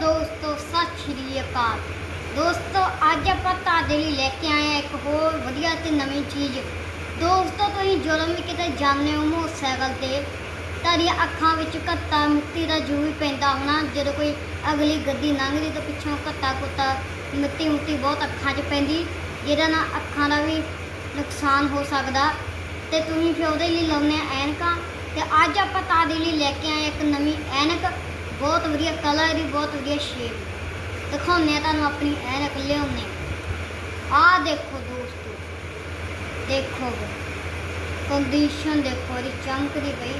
ਦੋਸਤੋ, ਸਤਿ ਸ਼੍ਰੀ ਅਕਾਲ। ਦੋਸਤੋ, ਅੱਜ ਆਪਾਂ ਤੁਹਾਡੇ ਲਈ ਲੈ ਕੇ ਆਏ ਹਾਂ ਇੱਕ ਹੋਰ ਵਧੀਆ ਤੇ ਨਵੀਂ ਚੀਜ਼। ਦੋਸਤੋ, ਤੁਸੀਂ ਜਦੋਂ ਵੀ ਕਿਤੇ ਜਾਂਦੇ ਹੋ ਮੋਟਰਸਾਈਕਲ ਤੇ, ਤੁਹਾਡੀਆਂ ਅੱਖਾਂ ਵਿੱਚ ਘੱਟਾ ਮਿੱਟੀ ਦਾ ਜੂ ਵੀ ਪੈਂਦਾ ਹੋਣਾ। ਜਦੋਂ ਕੋਈ ਅਗਲੀ ਗੱਡੀ ਲੰਘਦੀ ਤਾਂ ਪਿੱਛੋਂ ਘੱਟਾ ਕੁੱਤਾ ਮਿੱਟੀ ਮੁੱਟੀ ਬਹੁਤ ਅੱਖਾਂ 'ਚ ਪੈਂਦੀ, ਜਿਹਦੇ ਨਾਲ ਅੱਖਾਂ ਦਾ ਵੀ ਨੁਕਸਾਨ ਹੋ ਸਕਦਾ। ਤੇ ਤੁਸੀਂ ਫਿਰ ਉਹਦੇ ਲਈ ਲਾਉਂਦੇ ਆ ਐਨਕਾਂ। ਤੇ ਅੱਜ ਆਪਾਂ ਤੁਹਾਡੇ ਲਈ ਲੈ ਕੇ ਆਏ ਇੱਕ ਨਵੀਂ ਐਨਕ। ਬਹੁਤ ਵਧੀਆ ਕਲਰ ਦੀ ਬਹੁਤ ਵਧੀਆ ਸ਼ੇਪ ਦਿਖਾਉਂਦੇ ਆ ਤੁਹਾਨੂੰ ਆਪਣੀ ਐਨਕ ਲਿਆਉਂਦੇ ਆ ਦੇਖੋ ਦੋਸਤੋ, ਦੇਖੋ ਕੰਡੀਸ਼ਨ ਦੇਖੋ, ਇਹਦੀ ਚਮਕਦੀ ਪਈ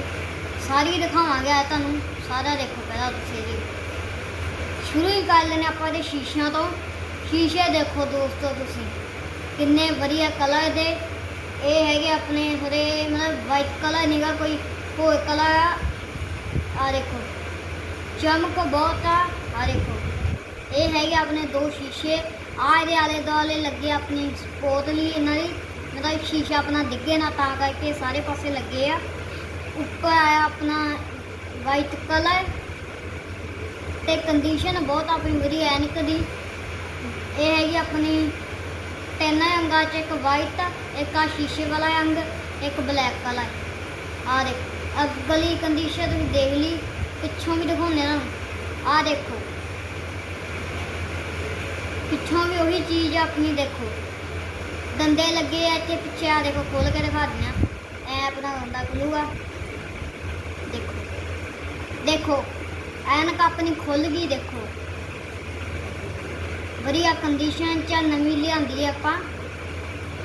ਸਾਰੀ ਦਿਖਾਵਾਂਗੇ ਆ ਤੁਹਾਨੂੰ, ਸਾਰਾ ਦੇਖੋ ਪਹਿਲਾਂ ਤੁਸੀਂ ਜੀ ਸ਼ੁਰੂ ਹੀ ਕਰ ਲੈਣੇ ਆਪਾਂ ਇਹਦੇ ਸ਼ੀਸ਼ਿਆਂ ਤੋਂ। ਸ਼ੀਸ਼ੇ ਦੇਖੋ ਦੋਸਤੋ ਤੁਸੀਂ, ਕਿੰਨੇ ਵਧੀਆ ਕਲਰ ਦੇ ਇਹ ਹੈਗੇ ਆਪਣੇ ਥੋੜੇ ਮਤਲਬ ਵਾਈਟ ਕਲਰ ਨਹੀਂਗਾ ਕੋਈ ਹੋਰ ਕਲਰ ਆ। ਦੇਖੋ। ਚਮਕ ਬਹੁਤ ਆ ਆ ਦੇਖੋ ਇਹ ਹੈਗੇ ਆਪਣੇ ਦੋ ਸ਼ੀਸ਼ੇ। ਆ ਇਹਦੇ ਆਲੇ ਦੁਆਲੇ ਲੱਗੇ ਆਪਣੀ ਸਪੋਰਟ ਲਈ ਇਹਨਾਂ ਦੀ। ਮਤਲਬ ਸ਼ੀਸ਼ਾ ਆਪਣਾ ਡਿੱਗੇ ਨਾ, ਤਾਂ ਕਰਕੇ ਸਾਰੇ ਪਾਸੇ ਲੱਗੇ ਆ। ਉੱਪਰ ਆਇਆ ਆਪਣਾ ਵਾਈਟ ਕਲਰ ਤੇ ਕੰਡੀਸ਼ਨ ਬਹੁਤ ਆਪਣੀ ਵਧੀਆ, ਐਨਕ ਦੀ। ਇਹ ਹੈਗੀ ਆਪਣੀ ਤਿੰਨ ਅੰਗਾਂ ਚ, ਇੱਕ ਵਾਈਟ ਇੱਕ ਆ ਸ਼ੀਸ਼ੇ ਵਾਲਾ ਅੰਗ, ਇੱਕ ਬਲੈਕ ਵਾਲਾ ਆ ਦੇਖ, ਅਗਲੀ ਕੰਡੀਸ਼ਨ ਤੁਸੀਂ ਦੇਖ ਲਈ। ਪਿੱਛੋਂ ਵੀ ਦਿਖਾਉਂਦੇ ਨਾ ਆ ਦੇਖੋ। ਪਿੱਛੋਂ ਵੀ ਉਹੀ ਚੀਜ਼ ਆਪਣੀ, ਦੇਖੋ। ਦੰਦੇ ਲੱਗੇ ਆ ਇੱਥੇ ਪਿੱਛੇ ਆ ਦੇਖੋ ਖੋਲ ਕੇ ਦਿਖਾ ਦਿਆਂ ਐ ਆਪਣਾ ਹੁੰਦਾ ਖੁੱਲੂਗਾ। ਦੇਖੋ। ਦੇਖੋ ਐਨਕ ਆਪਣੀ ਖੁੱਲ ਗਈ, ਦੇਖੋ। ਵਧੀਆ ਕੰਡੀਸ਼ਨ ਚ ਨਵੀਂ ਲਿਆਂਦੀ ਹੈ ਆਪਾਂ।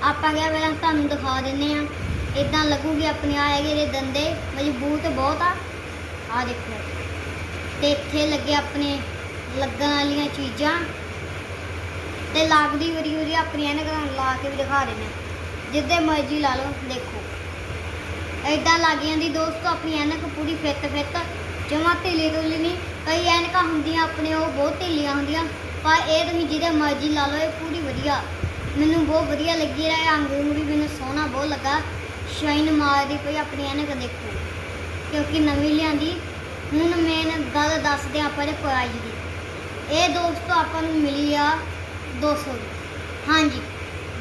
ਆਪਾਂ ਕਿਹਾ ਪਹਿਲਾਂ ਤੁਹਾਨੂੰ ਦਿਖਾ ਦਿੰਨੇ ਆ। ਇਦਾਂ ਲੱਗੂਗੀ ਆਪਣੇ ਆ ਹੈਗੇ ਇਹਦੇ ਦੰਦੇ। ਮਜ਼ਬੂਤ ਬਹੁਤ ਆ। ਆ ਦੇਖੋ। ਤੇ ਇੱਥੇ ਲੱਗੇ ਆਪਣੇ ਲੱਗਣ ਵਾਲੀਆਂ ਚੀਜ਼ਾਂ। ਤੇ ਲੱਗਦੀ ਵਰੀ ਵਰੀ ਆਪਣੀ ਐਨਕ ਲਾ ਕੇ ਵੀ ਦਿਖਾ ਰਹੇ ਨੇ ਜਿੱਦੇ ਮਰਜ਼ੀ ਲਾ ਲਓ, ਦੇਖੋ। ਐਦਾਂ ਲੱਗ ਜਾਂਦੀ ਦੋਸਤੋ, ਆਪਣੀ ਐਨਕ ਪੂਰੀ ਫਿੱਤ ਫਿੱਤ। ਜਮਾ ਢਿੱਲੀ ਢੁੱਲੀ ਨਹੀਂ। ਕਈ ਐਨਕਾਂ ਹੁੰਦੀਆਂ ਆਪਣੇ, ਉਹ ਬਹੁਤ ਢਿੱਲੀਆਂ ਹੁੰਦੀਆਂ। ਪਰ ਇਹ ਤੁਸੀਂ ਜਿਹਦੇ ਮਰਜ਼ੀ ਲਾ ਲਓ, ਇਹ ਪੂਰੀ ਵਧੀਆ। ਮੈਨੂੰ ਬਹੁਤ ਵਧੀਆ ਲੱਗੀ ਹੈ ਅੰਗ ਉਂਗ ਵੀ ਮੈਨੂੰ ਸੋਹਣਾ ਬਹੁਤ ਲੱਗਾ। ਸ਼ਾਈਨ ਮਾਰਦੀ ਪਈ ਆਪਣੀ ਐਨਕ ਦੇਖੋ। ਕਿਉਂਕਿ ਨਵੀਂ ਲਿਆਂਦੀ, ਹੁਣ ਮੇਨ ਗੱਲ ਦੱਸਦੇ ਹਾਂ ਆਪਾਂ ਇਹਦੇ ਪ੍ਰਾਈਜ਼ ਦੀ। ਇਹ ਦੋਸਤੋ ਆਪਾਂ ਨੂੰ ਮਿਲੀ ਆ 200 ਦੀ। ਹਾਂਜੀ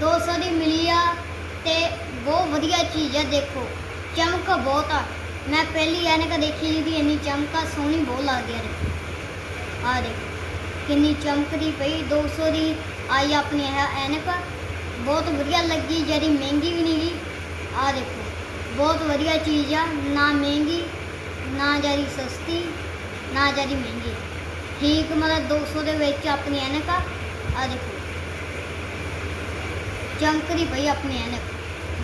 200 ਦੀ ਮਿਲੀ ਆ ਤੇ ਬਹੁਤ ਵਧੀਆ ਚੀਜ਼ ਆ, ਦੇਖੋ। ਚਮਕ ਬਹੁਤ ਆ। ਮੈਂ ਪਹਿਲੀ ਐਨਕ ਦੇਖੀ ਜਿਹਦੀ ਇੰਨੀ ਚਮਕ ਆ, ਸੋਹਣੀ ਬਹੁਤ ਲੱਗਦੀ ਆ ਆ ਦੇਖੋ, ਕਿੰਨੀ ਚਮਕਦੀ ਪਈ 200 ਦੀ ਆਈ ਆਪਣੀ ਇਹ ਐਨਕ ਬਹੁਤ ਵਧੀਆ ਲੱਗੀ, ਜਿਹੜੀ ਮਹਿੰਗੀ ਵੀ ਨਹੀਂ ਗੀ ਬਹੁਤ ਵਧੀਆ ਚੀਜ਼ ਆ, ਨਾ ਮਹਿੰਗੀ, ਨਾ ਜ਼ਿਆਦਾ ਸਸਤੀ, ਨਾ ਜ਼ਿਆਦਾ ਮਹਿੰਗੀ। ਠੀਕ ਮਤਲਬ 200 ਦੇ ਵਿੱਚ ਆਪਣੀ ਐਨਕ ਆ ਆ ਦੇਖੋ। ਚਮਕਦੀ ਪਈ ਆਪਣੀ ਐਨਕ।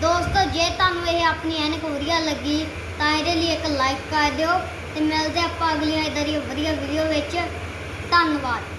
ਦੋਸਤੋ, ਜੇ ਤੁਹਾਨੂੰ ਇਹ ਆਪਣੀ ਐਨਕ ਵਧੀਆ ਲੱਗੀ, ਤਾਂ ਇਹਦੇ ਲਈ ਇੱਕ ਲਾਈਕ ਕਰ ਦਿਓ ਤੇ ਮਿਲਦੇ ਆਪਾਂ ਅਗਲੀਆਂ ਇਦਾਂ ਦੀ ਵਧੀਆ ਵੀਡੀਓ ਵਿੱਚ। ਧੰਨਵਾਦ।